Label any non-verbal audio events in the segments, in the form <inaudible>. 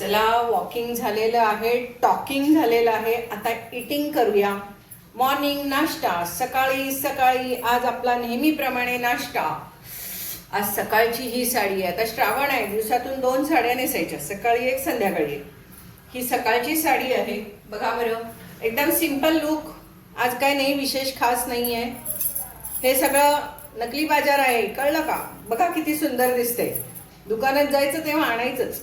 चला वॉकिंग झालेलं आहे टॉकिंग झालेलं आहे. आता इटिंग करूया. मॉर्निंग नाश्ता. सकाळी सकाळी आज आपला नेहमीप्रमाणे नाश्ता. आज सकाळची ही साडी आहे. आता श्रावण आहे. दिवसातून दोन साड्या नेसायच्या. सकाळी एक संध्याकाळी एक. ही सकाळची साडी आहे. बघा बरं. एकदम सिंपल लुक आज काय नाही विशेष खास नाही आहे हे सगळं नकली बाजार आहे. कळलं का? बघा किती सुंदर दिसते दुकानात जायचं तेव्हा आणायचंच.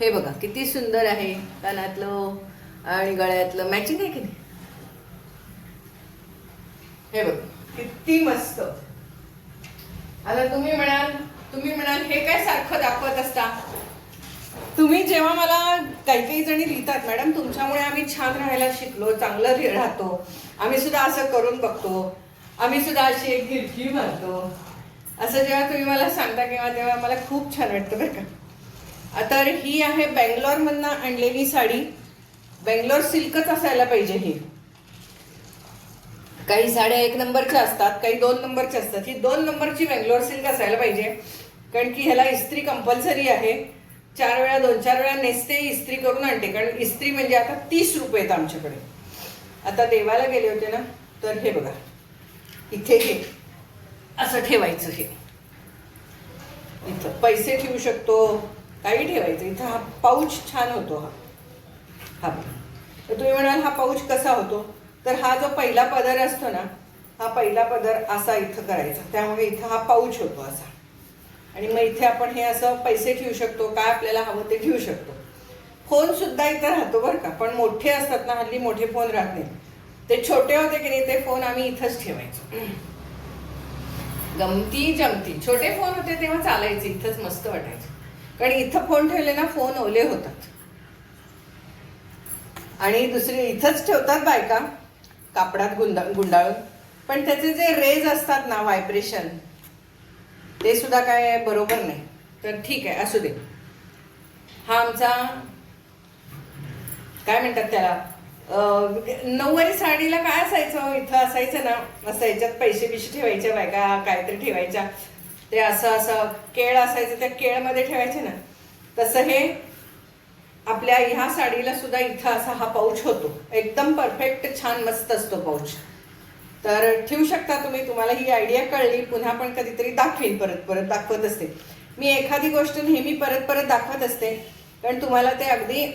हे बघा किती सुंदर आहे. कानातलं आणि गळ्यातलं मॅचिंग आहे की नाही? हे बघ किती मस्त. आता तुम्ही म्हणाल तुम्ही म्हणाल हे काय सारखं दाखवत असता? तुम्ही जेव्हा मला काही काही जणी लिहितात मॅडम तुमच्यामुळे आम्ही छान राहायला शिकलो चांगलं राहतो. आम्ही सुद्धा असं करून बघतो. आम्ही सुद्धा अशी एक गिरकी मारतो. असं जेव्हा तुम्ही मला सांगता किंवा तेव्हा मला खूप छान वाटतं बरं का. तर ही आहे बँगलोरमधनं आणलेली साडी. बेंगलोर सिल्कच असायला पाहिजे ही. काही साड्या एक नंबरच्या असतात काही दोन नंबरच्या असतात. ही दोन नंबरची बेंगलोर सिल्क असायला पाहिजे. कारण की ह्याला इस्त्री कंपल्सरी आहे. चार वेळा दोन चार वेळा नेसते इस्त्री करून आणते. कारण इस्त्री म्हणजे आता तीस रुपये आहेत आमच्याकडे. आता देवाला गेले होते ना तर हे बघा. इथे हे असं ठेवायचं हे. इथं पैसे ठेवू शकतो. काही ठेवायचं. इथं हा पाऊच छान होतो हा. हा. तर तुम्ही म्हणाल हा पाऊच कसा होतो? तर हा जो पहिला पदर असतो ना हा पहिला पदर असा इथं करायचा. त्यामुळे इथं हा पाऊच होतो असा. आणि मग इथे आपण हे असं पैसे ठेवू शकतो काय आपल्याला हवं ते ठेवू शकतो. फोन सुद्धा इथं राहतो बरं का. पण मोठे असतात ना हल्ली मोठे फोन राहत नाही ते छोटे होते की नाही ते फोन आम्ही इथंच ठेवायचो. गमती जमती. छोटे फोन होते तेव्हा चालायचे इथंच मस्त वाटायचं. कारण इथं फोन ठेवले ना फोन ओले होतात. आणि दुसरी इथंच ठेवतात बायका कापडात गुंडा गुंडाळून. पण त्याचे जे रेज असतात ना व्हायब्रेशन ते सुद्धा काय बरोबर नाही. तर ठीक आहे असू दे. हा आमचा काय म्हणतात त्याला? नऊवारी साडीला काय असायचं? इथं असायचं ना असं याच्यात पैसे बिशे ठेवायच्या बायका काहीतरी ठेवायच्या. ते असं असं केळ असायचं त्या केळमध्ये ठेवायचे ना तसं हे आपल्या ह्या साडीला सुद्धा इथं असा हा पाऊच होतो. एकदम परफेक्ट छान मस्त असतो पाऊच. तर ठेवू शकता तुम्ही तुम्हाला ही आयडिया कळली पुन्हा पण कधीतरी दाखवेन परत परत दाखवत असते. मी एखादी गोष्ट नेहमी परत परत दाखवत असते कारण तुम्हाला ते अगदी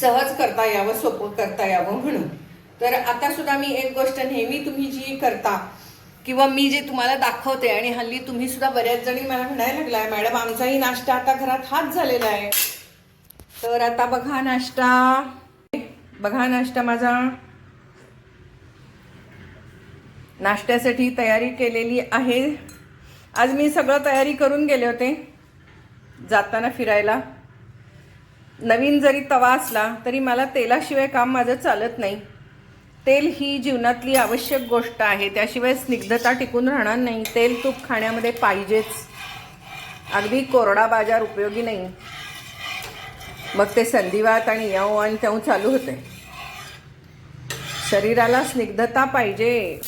सहज करता यावं सोपं करता यावं म्हणून. तर आता सुद्धा मी एक गोष्ट नेहमी तुम्ही जी करता किंवा मी जे तुम्हाला दाखवते आणि हल्ली तुम्ही सुद्धा बऱ्याच जणी मला म्हणायला लागलाय मॅडम आमचाही नाश्ता आता घरात हात झालेला आहे. तर आता बघा नाश्ता. बघा नाश्ता माझा. नाश्त्यासाठी तयारी केलेली आहे. आज मी सगळं तयारी करून गेले होते जाताना फिरायला. नवीन जरी तवा असला तरी मला तेलाशिवाय काम माझं चालत नाही. तेल ही जीवनातली आवश्यक गोष्ट आहे. त्याशिवाय स्निग्धता टिकून राहणार नाही. तेल तूप खाण्यामध्ये पाहिजेच. अगदी कोरडा बाजार उपयोगी नाही. मग ते संधिवात आणि यव आणि तेव्हा चालू होते. शरीराला स्निग्धता पाहिजे.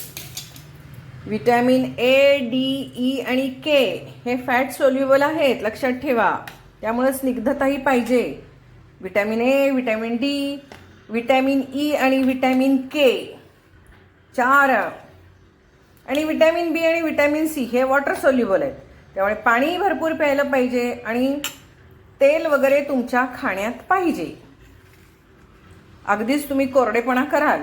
विटॅमिन ए डी ई आणि के हे फॅट सोल्युबल आहेत लक्षात ठेवा. त्यामुळे स्निग्धताही पाहिजे. Vitamin A vitamin D vitamin E e आणि व्हिटॅमिन के चार. आणि व्हिटॅमिन बी आणि व्हिटॅमिन सी हे वॉटर सोल्युबल आहेत. त्यामुळे पाणी भरपूर प्यायलं पाहिजे आणि तेल वगैरे तुमच्या खाण्यात पाहिजे. अगदीच तुम्ही कोरडेपणा कराल.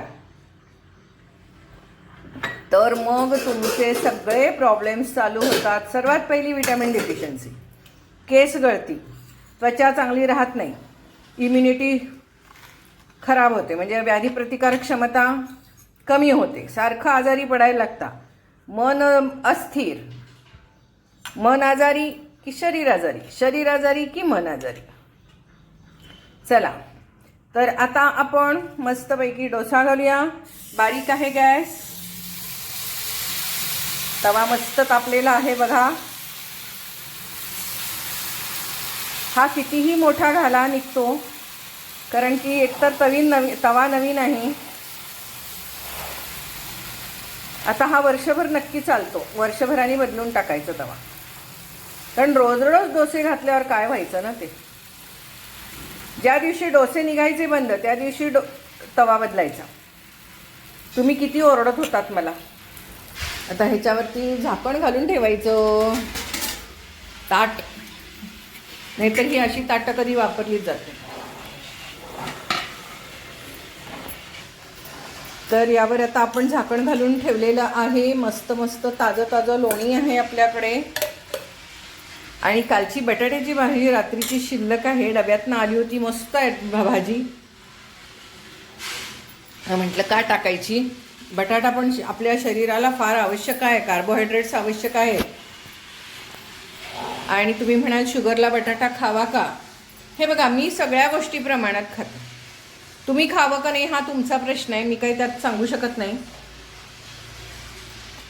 तर मग तुमचे सगळे प्रॉब्लेम्स चालू होतात. सर्वात पहिली विटॅमिन डिफिशियन्सी केस गळती. त्वचा चांगली राहत नाही. इम्युनिटी खराब होते. म्हणजे व्याधी प्रतिकारक क्षमता कमी होते. सारखं आजारी पडायला लागता. मन अस्थिर. मन आजारी की शरीर आजारी? शरीर आजारी की मन आजारी? चला. तर आता आपण मस्तपैकी डोसा घालूया. बारीक आहे गॅस. तवा मस्त तापलेला आहे बघा. हा कितीही मोठा घाला निघतो. कारण की एकतर तवीन नवी तवा नवीन आहे आता हा वर्षभर नक्की चालतो. वर्षभराने बदलून टाकायचं तवा. कारण रोज रोज डोसे घातल्यावर काय व्हायचं ना ते? ज्या दिवशी डोसे निघायचे बंद त्या दिवशी डो तवा बदलायचा. तुम्ही किती ओरडत होतात मला. आता ह्याच्यावरती झाकण घालून ठेवायचं. ताट. नाहीतर ही अशी ताटं कधी वापरलीच जाते तर यावर आता आपण झाकण घालून ठेवलेलं आहे. मस्त मस्त ताजं ताजं लोणी आहे आपल्याकडे. आणि कालची बटाट्याची भाजी रात्रीची शिल्लक आहे. डब्यातनं आली होती मस्त आहे भा- भाजी म्हटलं का टाकायची? बटाटा पण श- आपल्या शरीराला फार आवश्यक आहे. कार्बोहायड्रेट्स आवश्यक आहे आणि तुम्ही म्हणाल शुगरला बटाटा खावा का? हे बघा मी सगळ्या गोष्टी प्रमाणात खाते. तुम्ही खावं का नाही हा तुमचा प्रश्न आहे मी काही त्यात सांगू शकत नाही.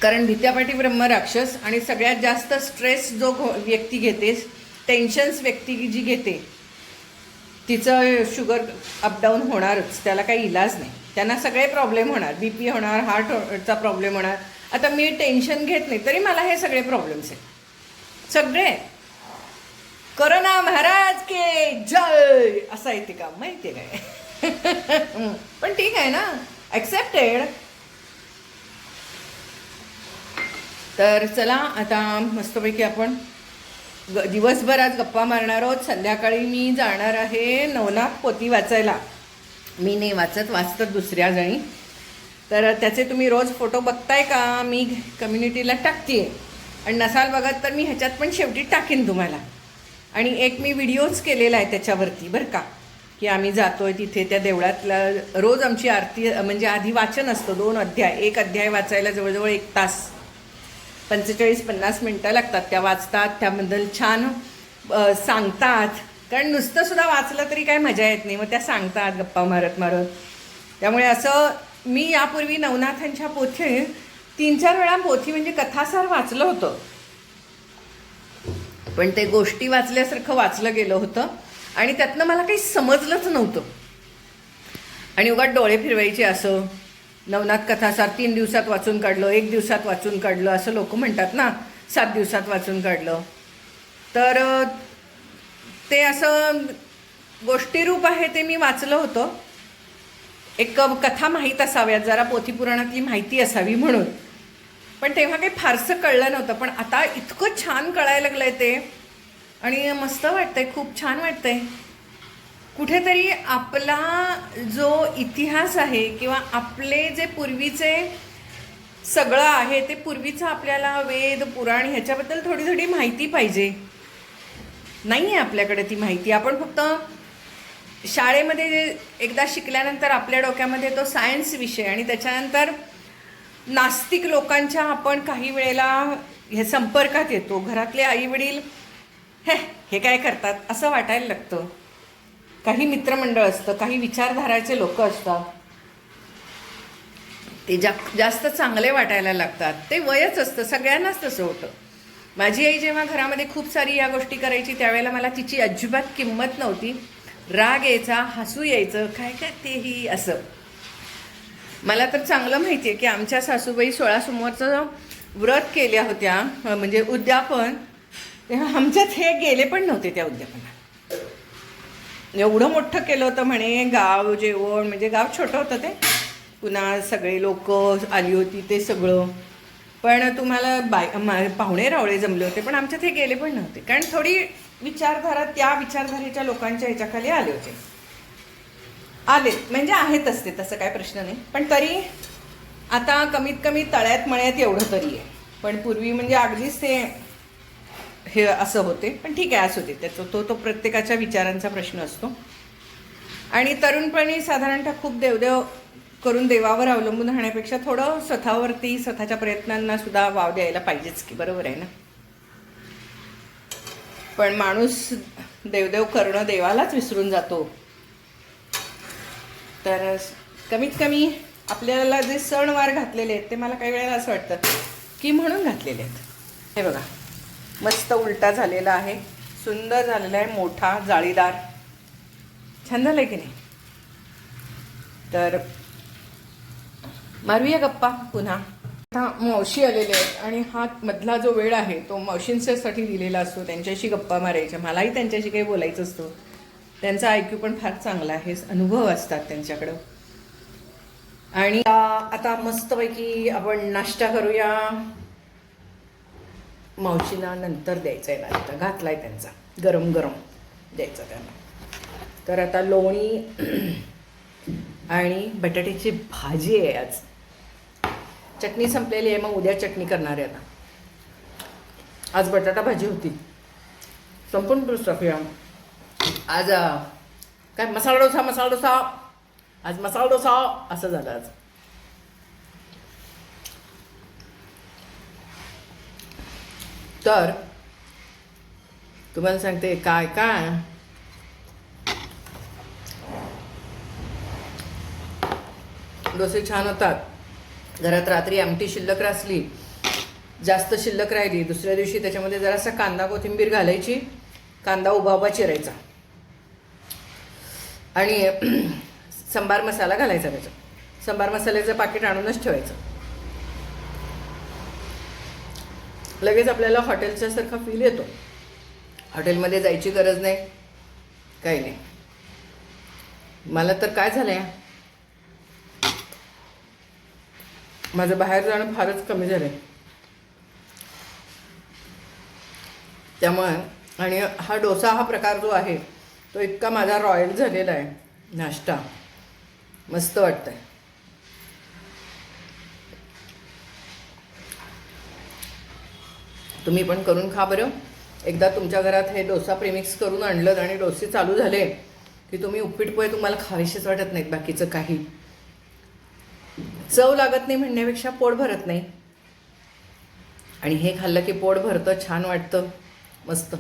कारण भीत्यापाठी ब्रह्मराक्षस आणि सगळ्यात जास्त स्ट्रेस जो घो- व्यक्ती घेते टेन्शन्स व्यक्ती जी घेते तिचं शुगर अपडाऊन होणारच त्याला काही इलाज नाही. त्यांना सगळे प्रॉब्लेम होणार बी पी होणार हार्टचा प्रॉब्लेम होणार. आता मी टेन्शन घेत नाही तरी मला हे सगळे प्रॉब्लेम्स आहेत. सगळे. करोना महाराज के जय! असं येते का? माहिती आहे काय? <laughs> पण ठीक आहे ना. ॲक्सेप्टेड तर चला आता मस्तपैकी आपण ग दिवसभर आज गप्पा मारणार आहोत. संध्याकाळी मी जाणार आहे नवनाथ पोती वाचायला. मी नाही वाचत वाचतात दुसऱ्या जणी. तर त्याचे तुम्ही रोज फोटो बघताय का? मी कम्युनिटीला टाकते आणि नसाल बघत तर मी ह्याच्यात पण शेवटी टाकेन तुम्हाला. आणि एक मी व्हिडिओज केलेला आहे त्याच्यावरती बरं का? की आम्ही जातो आहे तिथे त्या देवळातला. रोज आमची आरती म्हणजे आधी वाचन असतं दोन अध्याय. एक अध्याय वाचायला जवळजवळ एक तास पंचेचाळीस पन्नास मिनटं लागतात. त्या वाचतात त्याबद्दल छान सांगतात. कारण नुसतंसुद्धा वाचलं तरी काय मजा येत नाही. मग त्या सांगतात गप्पा मारत मारत. त्यामुळे असं मी यापूर्वी नवनाथांच्या पोथी तीन चार वेळा पोथी म्हणजे कथासार वाचलं होतं. पण ते गोष्टी वाचल्यासारखं वाचलं गेलं होतं. आणि त्यातनं मला काही समजलंच नव्हतं. आणि उगाच डोळे फिरवायचे असं. नवनाथ कथासार तीन दिवसात वाचून काढलं एक दिवसात वाचून काढलं असं लोक म्हणतात ना सात दिवसात वाचून काढलं. तर ते असं गोष्टीरूप आहे ते मी वाचलं होतं. एक कथा माहीत असाव्यात जरा पोथीपुराणातली माहिती असावी म्हणून. पण तेव्हा काही फारसं कळलं नव्हतं पण आता इतकं छान कळायला लागलं आहे ते. आणि मस्त वाटतंय खूप छान वाटतंय. कुठेतरी आपला जो इतिहास आहे किंवा आपले जे पूर्वीचे सगळं आहे ते पूर्वीचं आपल्याला वेद पुराण ह्याच्याबद्दल थोडी थोडी माहिती पाहिजे. नाही आहे आपल्याकडे ती माहिती. आपण फक्त शाळेमध्ये जे एकदा शिकल्यानंतर आपल्या डोक्यामध्ये तो सायन्स विषय आणि त्याच्यानंतर नास्तिक लोकांच्या आपण काही वेळेला हे संपर्कात येतो. घरातले आईवडील हे हे काय करतात? असं वाटायला लागतं. काही मित्रमंडळ असतं काही विचारधाराचे लोक असतात. ते जा जास्त चांगले वाटायला लागतात. ते वयच असतं सगळ्यांनाच तसं होतं. माझी आई जेव्हा घरामध्ये खूप सारी या गोष्टी करायची त्यावेळेला मला तिची अजिबात किंमत नव्हती. राग यायचा हसू यायचं काय काय तेही असं. मला तर चांगलं माहिती आहे की आमच्या सासूबाई सोळा सोमवारचं व्रत केल्या होत्या. म्हणजे उद्यापन तेव्हा आमच्यात हे गेले पण नव्हते त्या उद्यापनात. एवढं मोठं केलं होतं म्हणे गाव जेवण म्हणजे गाव छोटं होतं ते. पुन्हा सगळे लोक आली होती ते सगळं. पण तुम्हाला बाय मा- पाहुणे रावळे जमले होते पण आमच्यात हे गेले पण नव्हते. कारण थोडी विचारधारा त्या विचारधारेच्या लोकांच्या ह्याच्याखाली आले होते. आले म्हणजे आहेतच ते तसं काय प्रश्न नाही. पण तरी आता कमीत कमी तळ्यात मळ्यात एवढं तरी आहे. पण पूर्वी म्हणजे अगदीच ते हे असं होते. पण ठीक आहे असू होते त्याचं तो तो प्रत्येकाच्या विचारांचा प्रश्न असतो. आणि तरुणपणी साधारणतः खूप देवदेव करून देवावर अवलंबून राहण्यापेक्षा थोडं स्वतःवरती स्वतःच्या प्रयत्नांना सुद्धा वाव द्यायला पाहिजेच की बरोबर आहे ना? पण माणूस देवदेव करणं देवालाच विसरून जातो. तर कमीत कमी आपल्याला जे सणवार घातलेले आहेत ते मला काही वेळेला असं वाटतं की म्हणून घातलेले आहेत. हे बघा. मस्त उलटा झालेला आहे. सुंदर झालेला आहे मोठा जाळीदार. छान झालं की नाही? तर मारूया गप्पा पुन्हा. आता मावशी आलेले आहेत आणि हा मधला जो वेळ आहे तो मावशींच्यासाठी दिलेला असतो. त्यांच्याशी गप्पा मारायच्या. मलाही त्यांच्याशी काही बोलायचं असतं. त्यांचा ऐक्यू पण फार चांगला आहे. अनुभव असतात त्यांच्याकडं. आणि आता मस्तपैकी आपण नाश्ता करूया. मावशीला नंतर द्यायचा आहे नाश्ता आहे त्यांचा. गरम गरम द्यायचा त्यांना. तर आता लोणी <clears throat> आणि बटाट्याची भाजी आहे आज. चटणी संपलेली आहे मग उद्या चटणी करणार आहे आता. आज बटाटा भाजी होती. संपूर्ण पुरुष आज काय मसाला डोसा मसाला डोसा? आज मसाला डोसा असं झालं आज. तर तुम्हाला सांगते काय काय डोसे छान होतात. घरात रात्री आमटी शिल्लक रासली जास्त शिल्लक राहिली दुसऱ्या दिवशी त्याच्यामध्ये जरासा कांदा कोथिंबीर घालायची कांदा उभा चिरायचा. आणि <clears throat> संबार मसाला घालायचा त्याचा संबार मसाल्याचं पाकिट आणूनच ठेवायचं. लगेच आपल्याला हॉटेलच्या सारखा फील येतो. हॉटेलमध्ये जायची गरज नाही. काही नाही. मला तर काय झालं आहे माझं बाहेर जाणं फारच कमी झालं आहे त्यामुळे आणि हा डोसा हा प्रकार जो आहे तो इतका माझा रॉयल झालेला आहे. नाश्ता. मस्त वाटतं आहे तुम्ही पण करून खा बरं. एकदा तुमच्या घरात हे डोसा प्रेमिक्स करून आणलं आणि डोसे चालू झाले की तुम्ही उपीट पोहे तुम्हाला खावीशीच वाटत नाहीत बाकीचं काही. चव लागत नाही म्हणण्यापेक्षा पोट भरत नाही. आणि हे खाल्लं की पोट भरतं छान वाटतं मस्त.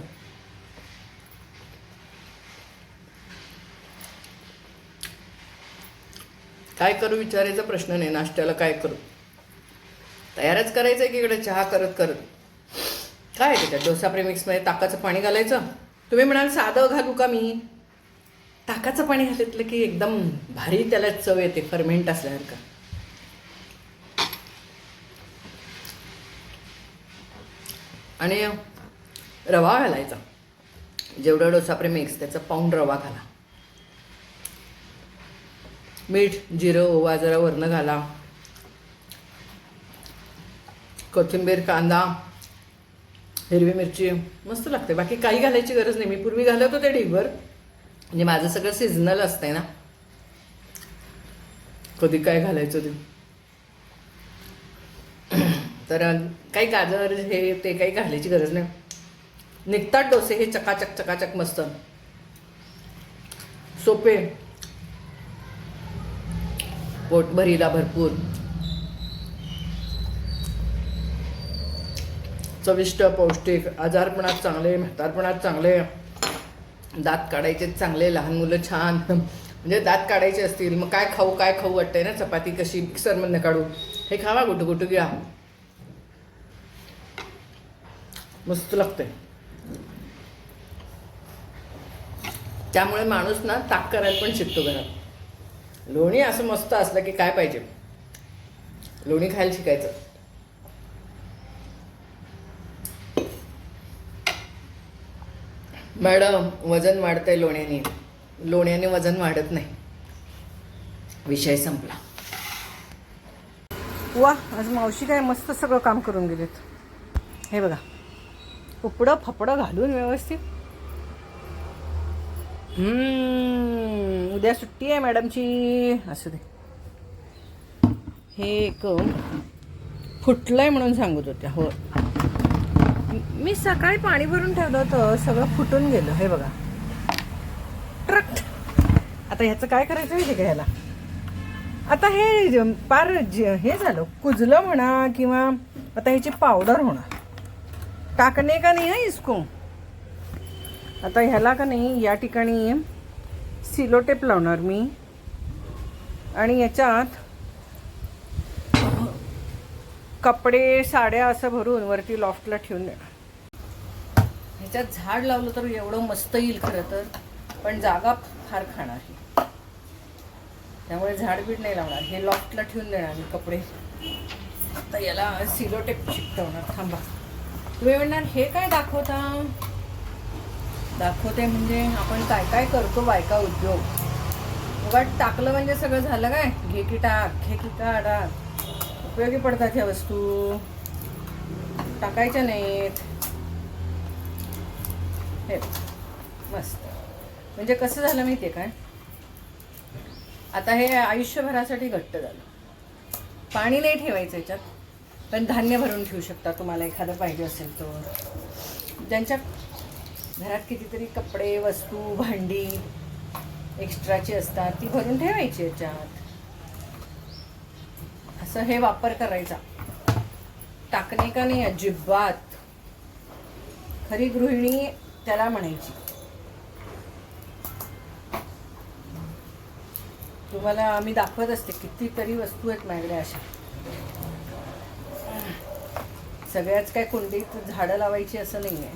काय करू विचारायचा प्रश्न नाही नाश्त्याला काय करू? तयारच करायचं आहे की इकडे चहा करत करत? काय त्याच्यात डोसा प्रेमिक्समध्ये ताकाचं पाणी घालायचं? तुम्ही म्हणाल साधं घालू का मी? ताकाचं पाणी घातलं की एकदम भारी त्याला चव येते फर्मेंट असल्यासारखं. आणि रवा घालायचा. जेवढं डोसा प्रेमिक्स त्याचा पाऊंड रवा घाला. मीठ जिरं ओवा जरा वरनं घाला. कोथिंबीर कांदा हिरवी मिरची. मस्त लागते. बाकी काही घालायची गरज नाही. मी पूर्वी घालत होते ढीगभर. म्हणजे माझं सगळं सिजनल असतंय ना. कधी काय घालायचं ते. <clears throat> तर काही गाजर हे ते काही घालायची गरज नाही. निघतात डोसे हे चकाचक चकाचक मस्त. सोपे. पोटभरीला भरपूर. चविष्ट पौष्टिक आजारपणात चांगले म्हातारपणात चांगले दात काढायचे चांगले लहान मुलं छान. म्हणजे दात काढायचे असतील मग काय खाऊ काय खाऊ वाटतंय ना चपाती कशी मिक्सरमधनं काढू. हे खावा गुटू गुटू घ्या. मस्त लागतंय. त्यामुळे माणूस ना ताक करायला पण शिकतो घरात. लोणी असं मस्त असलं की काय पाहिजे? लोणी खायला शिकायचं. मॅडम वजन वाढतंय लोण्याने. लोण्याने वजन वाढत नाही. विषय संपला. वा आज मावशी काय मस्त सगळं काम करून गेलेत. हे बघा उपडं फपडं घालून व्यवस्थित. उद्या सुट्टी आहे मॅडमची. असू दे. हे एक फुटलंय म्हणून सांगत होत्या हो. मी सकाळी पाणी भरून ठेवलं होतं सगळं फुटून गेलं हे बघा. ट्रक. आता ह्याचं काय करायचं माहिती का ह्याला? आता हे पार हे झालं कुजलं म्हणा किंवा आता ह्याची पावडर होणार. टाकणे का नाही हा इसको? आता ह्याला का नाही या ठिकाणी सिलोटेप लावणार मी. आणि याच्यात कपडे साड्या असं भरून वरती लॉफ्टला ठेवून देणार. ह्याच्यात झाड लावलं तर एवढं मस्त येईल खरं तर पण जागा फार खाणार ही त्यामुळे झाड बीड नाही लावणार. हे लॉफ्टला ठेवून देणार मी कपडे. आता याला सिलोटेप चिकटवणार. थांबा. तुम्ही म्हणणार हे काय दाखवता? दाखवते म्हणजे आपण काय काय करतो बायका उद्योग. उगाट टाकलं म्हणजे सगळं झालं काय? घे की टाक घे की का टाक उपयोगी पडतात ह्या वस्तू. टाकायच्या नाहीत. हे मस्त. म्हणजे कसं झालं माहिती आहे काय? आता हे आयुष्यभरासाठी घट्ट झालं. पाणी नाही ठेवायचं याच्यात पण धान्य भरून ठेवू शकता तुम्हाला एखादं पाहिजे असेल तर. ज्यांच्या घरात कितीतरी कपडे वस्तू भांडी एक्स्ट्राची असतात ती भरून ठेवायची याच्यात. असं हे वापर करायचा. टाकणे का नाही अजिबात. खरी गृहिणी त्याला म्हणायची. तुम्हाला आम्ही दाखवत असते कितीतरी वस्तू आहेत माझ्याकडे अशा. सगळ्याच काय कुंडीत झाडं लावायची असं नाही आहे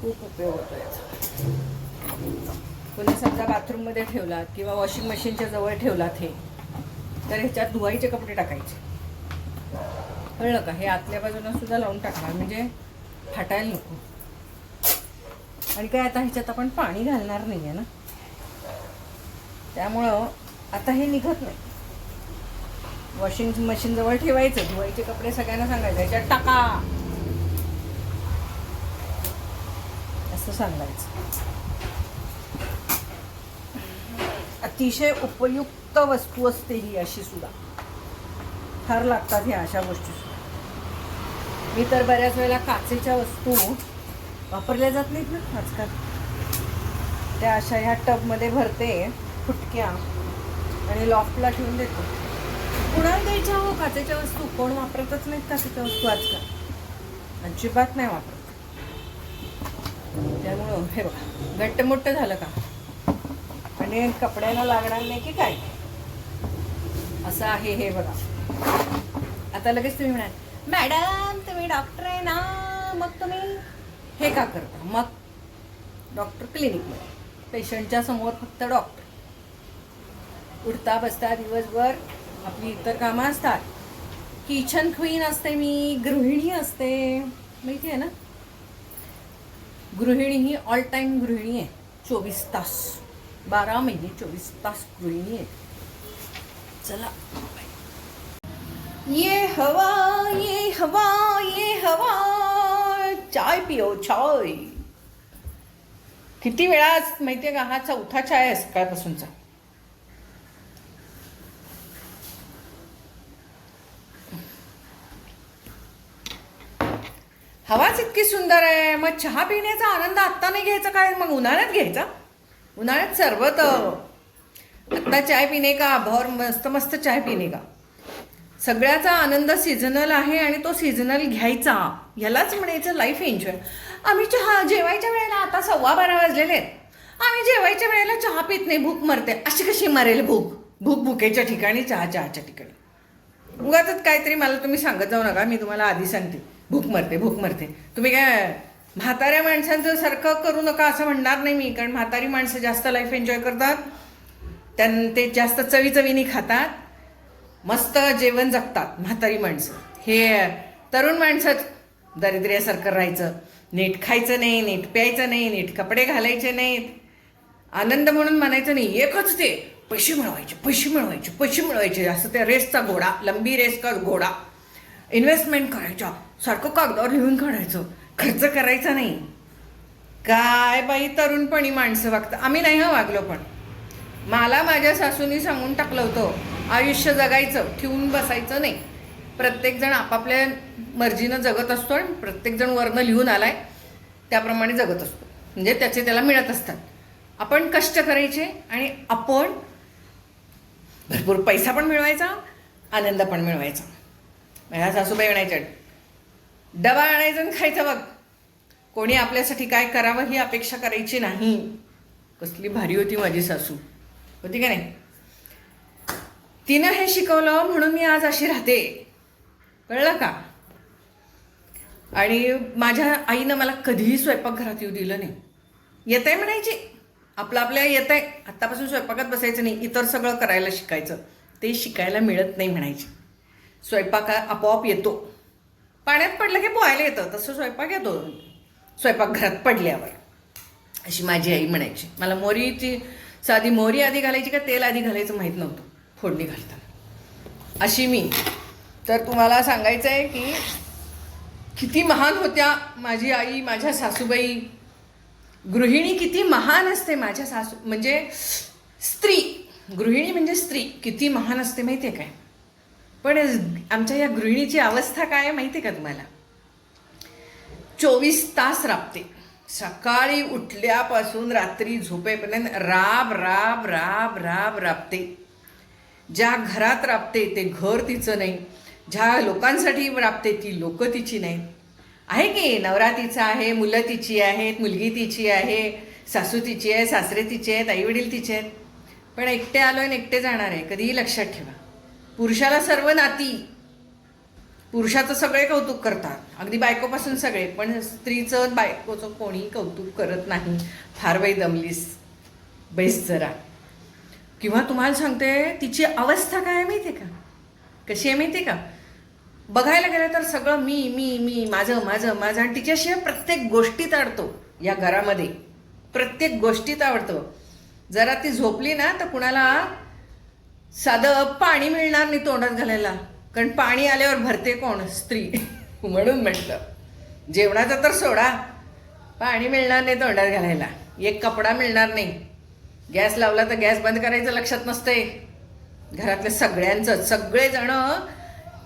खूप उपयोग होतो याचा. पुन्हा समजा बाथरूममध्ये ठेवलात किंवा वॉशिंग मशीनच्या जवळ ठेवलात हे तर ह्याच्यात धुवायचे कपडे टाकायचे. कळलं का? हे आतल्या बाजूला सुद्धा लावून टाकणार. म्हणजे फाटायला नको. आणि काय आता ह्याच्यात आपण पाणी घालणार नाही आहे ना? त्यामुळं आता हे निघत नाही. वॉशिंग मशीन जवळ ठेवायचं धुवायचे कपडे सगळ्यांना सांगायचं ह्याच्यात टाका. असं सांगायचं. अतिशय उपयुक्त वस्तू असते ही अशी सुद्धा. फार लागतात ह्या अशा गोष्टी सुद्धा. मी तर बऱ्याच वेळेला काचेच्या वस्तू वापरल्या जात नाहीत ना आजकाल. त्या अशा ह्या टबमध्ये भरते फुटक्या आणि लॉफ्टला ठेवून देतो. कुणाला द्यायच्या हो काचेच्या वस्तू? कोण वापरतच नाहीत काचेच्या वस्तू आजकाल. अजिबात नाही वापरत. त्यामुळं हे बघा घट्ट मोठं झालं का? आणि कपड्याला लागणार नाही की काय? असं आहे हे बघा. आता लगेच तुम्ही म्हणाल मॅडम तुम्ही डॉक्टर आहे ना मग तुम्ही हे का करता? मग डॉक्टर क्लिनिकमध्ये पेशंटच्या समोर फक्त डॉक्टर उठता बसता दिवसभर आपली इतर कामं असतात. किचन क्वीन असते मी गृहिणी असते. माहिती आहे ना? गृहिणी ही ऑल टाईम गृहिणी आहे. चोवीस तास. बारा महिने चोवीस तास गृहिणी आहे. चला. ये हवा ये हवा ये हवा. चाय पिओ चाय. किती वेळा माहितीये का हा चौथा चाय आहे सकाळपासूनचा. हवाच इतकी सुंदर आहे. मग चहा पिण्याचा आनंद आत्ता नाही घ्यायचा काय? मग उन्हाळ्यात घ्यायचा? उन्हाळ्यात सर्वत आत्ता चाय पिणे का? भर मस्त मस्त चाय पिणे का? सगळ्याचा आनंद सीझनल आहे आणि तो सीझनल घ्यायचा. ह्यालाच म्हणायचं लाईफ एन्जॉय आम्ही चहा जेवायच्या वेळेला आता सव्वा बारा वाजलेले आहेत. आम्ही जेवायच्या वेळेला चहा पित नाही भूक मरते. अशी कशी मरेल भूक? भूक भुकेच्या ठिकाणी चहा चहाच्या ठिकाणी. उगाच काहीतरी मला तुम्ही सांगत जाऊ नका मी तुम्हाला आधी सांगते. भूक मरते भूक मरते. तुम्ही काय म्हाताऱ्या माणसांचं सारखं करू नका असं म्हणणार नाही मी कारण म्हातारी माणसं जास्त लाईफ एन्जॉय करतात. त्यां ते जास्त चवी चवीने खातात. मस्त जेवण जगतात म्हातारी माणसं. हे तरुण माणसंच दारिद्र्यासारखं राहायचं. नीट खायचं नाही नीट प्यायचं नाही नीट कपडे घालायचे नाहीत. आनंद म्हणून म्हणायचं नाही एकच ते. पैसे मिळवायचे पैसे मिळवायचे पैसे मिळवायचे. असं त्या रेसचा घोडा लंबी रेस का घोडा. इन्व्हेस्टमेंट करायच्या. सारखं कागदावर लिहून काढायचं. खर्च करायचा नाही. काय बाई तरुणपणी माणसं वागतं आम्ही नाही हा वागलो पण. मला माझ्या सासूनी सांगून टाकलं होतं. आयुष्य जगायचं ठेवून बसायचं नाही. प्रत्येकजण आपापल्या मर्जीनं जगत असतो आणि प्रत्येकजण वर्ण लिहून आला आहे त्याप्रमाणे जगत असतो. म्हणजे त्याचे त्याला मिळत असतात. आपण कष्ट करायचे आणि आपण भरपूर पैसा पण मिळवायचा आनंद पण मिळवायचा. माझ्या सासूबाई म्हणायच्या डबा आणायचं आणि खायचं बघ. कोणी आपल्यासाठी काय करावं ही अपेक्षा करायची नाही. कसली भारी होती माझी सासू. होती का नाही? तिनं हे शिकवलं म्हणून मी आज अशी राहते. कळलं का? आणि माझ्या आईनं मला कधीही स्वयंपाकघरात येऊ दिलं नाही. येत आहे म्हणायची. आपलं आपल्या येत आहे आत्तापासून स्वयंपाकात बसायचं नाही. इतर सगळं करायला शिकायचं. ते शिकायला मिळत नाही म्हणायची. स्वयंपाक आपोआप येतो. पाण्यात पडलं की पोहायला येतं. तसं स्वयंपाक येतो. स्वयंपाकघरात पडल्यावर. अशी माझी आई म्हणायची. मला मोरीची साधी मोरी आधी घालायची का तेल आधी घालायचं माहीत नव्हतं. फोडणी घालतात. अशी मी. तर तुम्हाला सांगायचं आहे की किती महान होत्या माझी आई माझ्या सासूबाई. गृहिणी किती महान असते माझ्या सासू म्हणजे स्त्री. गृहिणी म्हणजे स्त्री. किती महान असते माहिती आहे काय? पण आमच्या या गृहिणीची अवस्था काय आहे माहिती आहे का तुम्हाला? चोवीस तास राबते. सकाळी उठल्यापासून रात्री झोपेपर्यंत राब राब राब राब राबते. ज्या घरात राबते ते घर तिचं नाही ज्या लोकांसाठी राबते ती लोक तिची नाही. आहे की नवरा तिचा आहे मुलं तिची आहेत मुलगी तिची आहे सासू तिची आहे सासरे तिचे आहेत आईवडील तिचे आहेत. पण एकटे आलो आणि एकटे जाणार आहे कधीही लक्षात ठेवा. पुरुषाला सर्व नाती. पुरुषाचं सगळे कौतुक करतात. अगदी बायकोपासून सगळे पण स्त्रीचं बायकोचं कोणी कौतुक करत नाही. फार बाई दमलीस. बैस जरा. किंवा तुम्हाला सांगते तिची अवस्था काय आहे माहिती आहे का? कशी आहे माहिती आहे का? बघायला गेलं तर सगळं मी मी मी माझं माझं माझं आणि तिच्याशिवाय प्रत्येक गोष्टीत अडतो या घरामध्ये. प्रत्येक गोष्टीत आवडतं. जरा ती झोपली ना तर कुणाला साधं पाणी मिळणार नाही तोंडात घालायला. कारण पाणी आल्यावर भरते कोण? स्त्री. <laughs> म्हणून म्हटलं जेवणाचं तर सोडा. पाणी मिळणार नाही तोंडात घालायला. एक कपडा मिळणार नाही. गॅस लावला तर गॅस बंद करायचं लक्षात नसतंय. घरातल्या सगळ्यांचं सगळेजण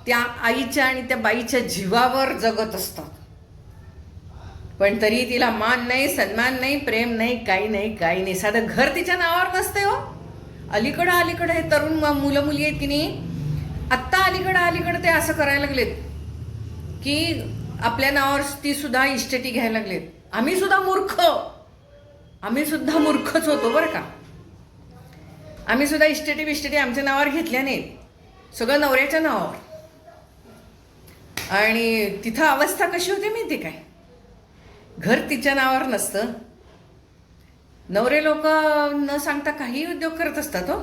त्या आईच्या आणि त्या बाईच्या जीवावर जगत असतात. पण तरी तिला मान नाही सन्मान नाही प्रेम नाही काही नाही काही नाही. साधं घर तिच्या नावावर नसते हो. अलीकडं अलीकडं हे तरुण मुलं मुली आहेत की नाही आत्ता अलीकडं अलीकडं ते असं करायला लागलेत की आपल्या नावावर ती सुद्धा इस्टेटी घ्यायला लागलेत. आम्ही सुद्धा मूर्ख. आम्ही सुद्धा मूर्खच होतो बरं का. आम्ही सुद्धा इस्टेटी बिस्टेटी आमच्या नावावर घेतल्या नाहीत. सगळं नवऱ्याच्या नावावर. आणि तिथं अवस्था कशी होती माहिती काय? घर तिच्या नावावर नसतं. नवरे लोक न सांगता काही उद्योग करत असतात हो.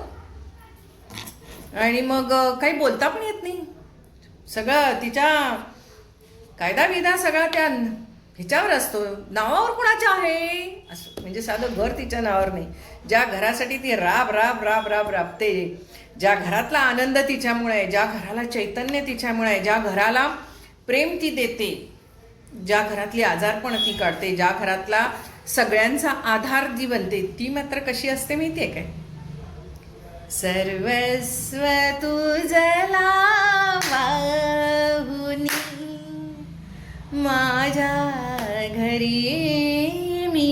आणि मग काही बोलता पण येत नाही. सगळं तिच्या कायदा विधा सगळा त्या हिच्यावर असतो नावावर कोणाच्या आहे? असं म्हणजे साधं घर तिच्या नावावर नाही. ज्या घरासाठी ती राब राब राब राब राबते. ज्या घरातला आनंद तिच्यामुळे आहे ज्या घराला चैतन्य तिच्यामुळे आहे ज्या घराला प्रेम ती देते ज्या घरातली आजारपण ती काढते ज्या घरातला सगळ्यांचा आधार जी बनते ती मात्र कशी असते माहिती आहे काय? सर्वस्व तुझला माझ्या घरी मी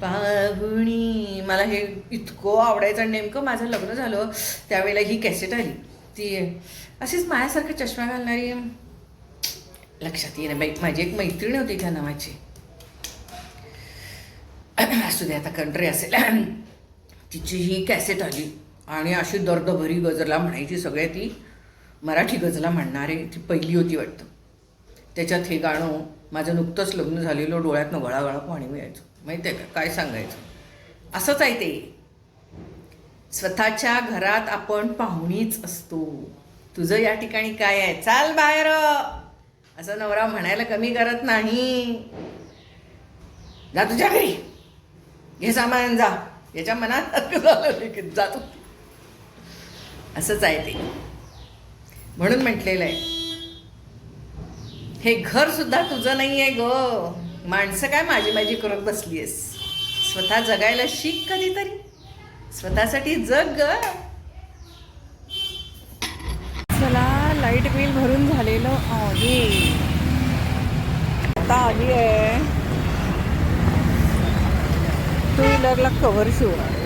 पाहुणी. मला हे इतकं आवडायचं नेमकं माझं लग्न झालं त्यावेळेला ही कॅसेट आली. ती अशीच माझ्यासारखं चष्मा घालणारी. लक्षात येईल बाई माझी एक मैत्रीण होती त्या नावाची. असू दे आता कंट्री असेल. तिची ही कॅसेट आली आणि अशी दर्दभरी गजला म्हणायची सगळ्या ती मराठी गजला म्हणणारे ती पहिली होती वाटतं. त्याच्यात हे गाणं माझं नुकतंच लग्न झालेलं डोळ्यातनं गळागळा पाणी मिळायचं. माहिती आहे का? काय सांगायचं? असंच आहे ते. स्वतःच्या घरात आपण पाहुणीच असतो. तुझं या ठिकाणी काय आहे? चाल बाहेर! असं नवरा म्हणायला कमी करत नाही. जा तुझ्या घरी. घे सामान जा. याच्या मनात झालं की जा तू असंच आहे ते. म्हणून म्हटलेलं आहे हे घर सुद्धा तुझं नाही आहे ग. माणसं काय माझी माझी करत बसली आहेस स्वतः जगायला शिक कधीतरी. स्वतःसाठी जग ग. चला लाइट बिल भरून झालेलं आहे. आता आली आहे टू व्हीलरला कवर शिवणार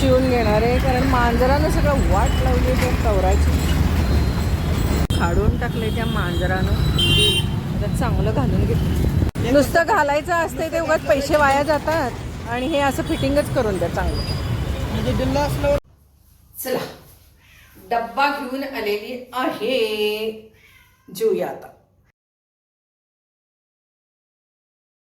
शिवून घेणार आहे कारण मांजरानं सगळं वाट लावली तर कवराची. काढून टाकले त्या मांजरानं. चांगलं घालून घेतलं नुसतं घालायचं असते ते उगाच पैसे वाया जातात. आणि हे असं फिटिंगच करून द्या चांगलं. म्हणजे चला डब्बा घेऊन आलेली आहे. जेऊया आता.